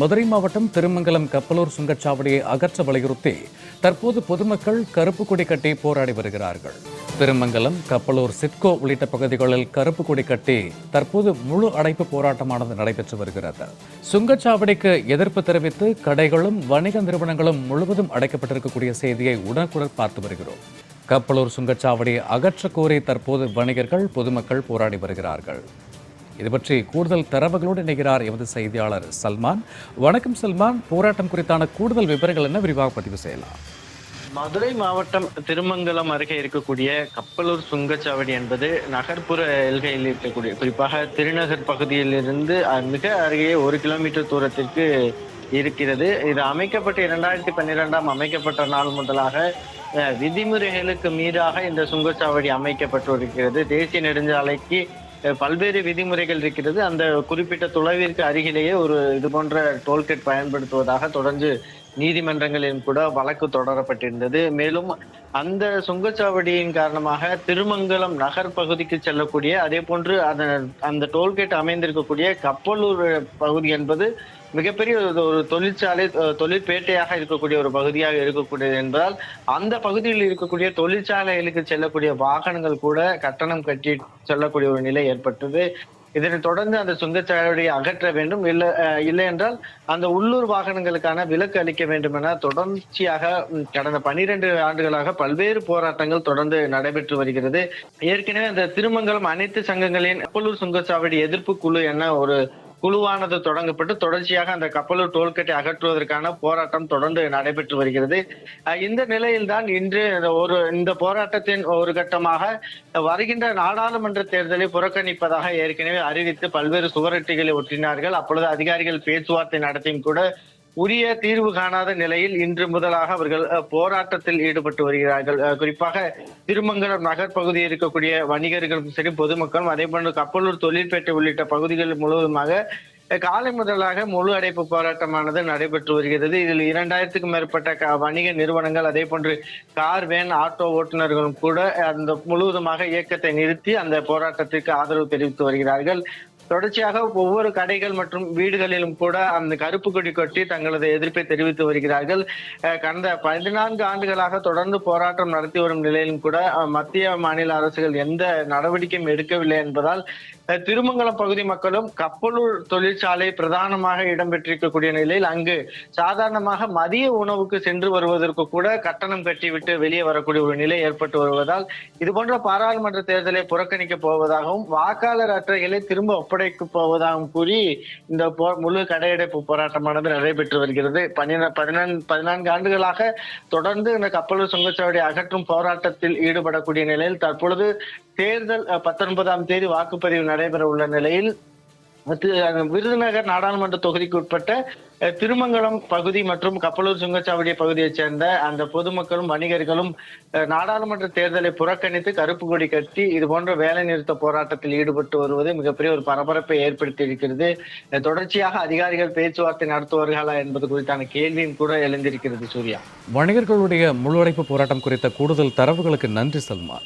மதுரை மாவட்டம் திருமங்கலம் கப்பலூர் சுங்கச்சாவடியை அகற்ற வலியுறுத்தி தற்போது பொதுமக்கள் கருப்பு கொடி கட்டி போராடி வருகிறார்கள். திருமங்கலம் கப்பலூர் சிட்கோ உள்ளிட்ட பகுதிகளில் கருப்பு கொடி கட்டி தற்போது முழு அடைப்பு போராட்டமானது நடைபெற்று வருகிறது. சுங்கச்சாவடிக்கு எதிர்ப்பு தெரிவித்து கடைகளும் வணிக நிறுவனங்களும் முழுவதும் அடைக்கப்பட்டிருக்கக்கூடிய செய்தியை உடனுக்குடன் பார்த்து வருகிறோம். கப்பலூர் சுங்கச்சாவடியை அகற்ற கோரி தற்போது வணிகர்கள் பொதுமக்கள் போராடி வருகிறார்கள். இது பற்றி கூடுதல் தரவுகளோடு இணைகிறார் எமது செய்தியாளர் சல்மான். வணக்கம் சல்மான். போராட்டம் குறித்தான கூடுதல் விவரங்கள் என்ன? விரிவாக பதிவு செய்யலாம். மதுரை மாவட்டம் திருமங்கலம் அருகே இருக்கக்கூடிய கப்பலூர் சுங்கச்சாவடி என்பது நகர்ப்புற எல்கையில் இருக்கக்கூடிய குறிப்பாக திருநகர் பகுதியிலிருந்து மிக அருகே ஒரு கிலோமீட்டர் தூரத்திற்கு இருக்கிறது. இது அமைக்கப்பட்ட இரண்டாயிரத்தி பன்னிரெண்டாம் அமைக்கப்பட்ட நாள் முதலாக விதிமுறைகளுக்கு மீறாக இந்த சுங்கச்சாவடி அமைக்கப்பட்டு இருக்கிறது தேசிய நெடுஞ்சாலைக்கு பல்வேறு விதிமுறைகள் இருக்கிறது. அந்த குறிப்பிட்ட தொலைவிற்கு அருகிலேயே ஒரு இது போன்ற டோல்கேட் பயன்படுத்துவதாக தொடர்ந்து நீதிமன்றங்களிலும் கூட வழக்கு தொடரப்பட்டிருந்தது. மேலும் அந்த சுங்கச்சாவடியின் காரணமாக திருமங்கலம் நகர் பகுதிக்கு செல்லக்கூடிய அதே போன்று அந்த அந்த டோல்கேட் அமைந்திருக்கக்கூடிய கப்பலூர் பகுதி என்பது மிகப்பெரிய ஒரு- தொழிற்சாலை தொழிற்பேட்டையாக இருக்கக்கூடிய ஒரு பகுதியாக இருக்கக்கூடியது என்பதால் அந்த பகுதியில் இருக்கக்கூடிய தொழிற்சாலைகளுக்கு செல்லக்கூடிய வாகனங்கள் கூட கட்டணம் கட்டி செல்லக்கூடிய ஒரு நிலை ஏற்பட்டது. இதனைத் தொடர்ந்து அந்த சுங்கச்சாவடியை அகற்ற வேண்டும். இல்லை அஹ், இல்லை என்றால் அந்த உள்ளூர் வாகனங்களுக்கான விலக்கு அளிக்க வேண்டும் என தொடர்ச்சியாக கடந்த பனிரெண்டு ஆண்டுகளாக பல்வேறு போராட்டங்கள் தொடர்ந்து நடைபெற்று வருகிறது. ஏற்கனவே அந்த திருமங்கலம் அனைத்து சங்கங்களின் கப்பலூர் சுங்கச்சாவடி எதிர்ப்பு குழு என ஒரு குழுவானது தொடங்கப்பட்டு தொடர்ச்சியாக அந்த கப்பலூர் டோல்கேட்டை அகற்றுவதற்கான போராட்டம் தொடர்ந்து நடைபெற்று வருகிறது. அஹ் இந்த நிலையில்தான் இன்று ஒரு இந்த போராட்டத்தின் ஒரு கட்டமாக வருகின்ற நாடாளுமன்ற தேர்தலை புறக்கணிப்பதாக ஏற்கனவே அறிவித்து பல்வேறு சுவரொட்டிகளை ஒட்டினார்கள். அப்பொழுது அதிகாரிகள் பேச்சுவார்த்தை நடத்தியும் கூட உரிய தீர்வு காணாத நிலையில் இன்று முதலாக அவர்கள் போராட்டத்தில் ஈடுபட்டு வருகிறார்கள். குறிப்பாக திருமங்கலம் நகர் பகுதியில் இருக்கக்கூடிய வணிகர்களும் சரி பொதுமக்களும் அதே போன்று கப்பலூர் தொழிற்பேட்டை உள்ளிட்ட பகுதிகள் முழுவதுமாக காலை முதலாக முழு அடைப்பு போராட்டமானது நடைபெற்று வருகிறது. இதில் இரண்டாயிரத்துக்கும் மேற்பட்ட க- வணிக நிறுவனங்கள் அதே போன்று கார் வேன் ஆட்டோ ஓட்டுநர்களும் கூட அந்த முழுவதுமாக இயக்கத்தை நிறுத்தி அந்த போராட்டத்திற்கு ஆதரவு தெரிவித்து வருகிறார்கள். தொடர்ச்சியாக ஒவ்வொரு கடைகள் மற்றும் வீடுகளிலும் கூட அந்த கருப்பு கொடி கொட்டி தங்களது எதிர்ப்பை தெரிவித்து வருகிறார்கள். கடந்த பதினான்கு ஆண்டுகளாக தொடர்ந்து போராட்டம் நடத்தி வரும் நிலையிலும் கூட மத்திய மாநில அரசுகள் எந்த நடவடிக்கையும் எடுக்கவில்லை என்பதால் திருமங்கலம் பகுதி மக்களும் கப்பலூர் தொழிற்சாலை பிரதானமாக இடம்பெற்றிருக்கக்கூடிய நிலையில் அங்கு சாதாரணமாக மதிய உணவுக்கு சென்று வருவதற்கு கூட கட்டணம் கட்டிவிட்டு வெளியே வரக்கூடிய ஒரு நிலை ஏற்பட்டு வருவதால் இதுபோன்ற பாராளுமன்ற தேர்தலை புறக்கணிக்க போவதாகவும் வாக்காளர் அட்டைகளை திரும்ப ஒப்படைக்க போவதாகவும் கூறி இந்த போ முழு கடையடைப்பு போராட்டமானது நடைபெற்று வருகிறது. பன்னிர பதினான்கு பதினான்கு ஆண்டுகளாக தொடர்ந்து இந்த கப்பலூர் சுங்கச்சாவடி அகற்றும் போராட்டத்தில் ஈடுபடக்கூடிய நிலையில் தற்பொழுது தேர்தல் பத்தொன்பதாம் தேதி வாக்குப்பதிவு நடைபெற உள்ள நிலையில் விருதுநகர் நாடாளுமன்ற தொகுதிக்கு உட்பட்ட திருமங்கலம் பகுதி மற்றும் கப்பலூர் சுங்கச்சாவடி பகுதியைச் சேர்ந்த அந்த பொதுமக்களும் வணிகர்களும் நாடாளுமன்ற தேர்தலை புறக்கணித்து கருப்பு கொடி கட்டி இது போன்ற வேலை நிறுத்த போராட்டத்தில் ஈடுபட்டு வருவது மிகப்பெரிய ஒரு பரபரப்பை ஏற்படுத்தி இருக்கிறது. தொடர்ச்சியாக அதிகாரிகள் பேச்சுவார்த்தை நடத்துவார்களா என்பது குறித்தான கேள்வியும் கூட எழுந்திருக்கிறது சூர்யா. வணிகர்களுடைய முழுவடைப்பு போராட்டம் குறித்த கூடுதல் தரவுகளுக்கு நன்றி சல்மா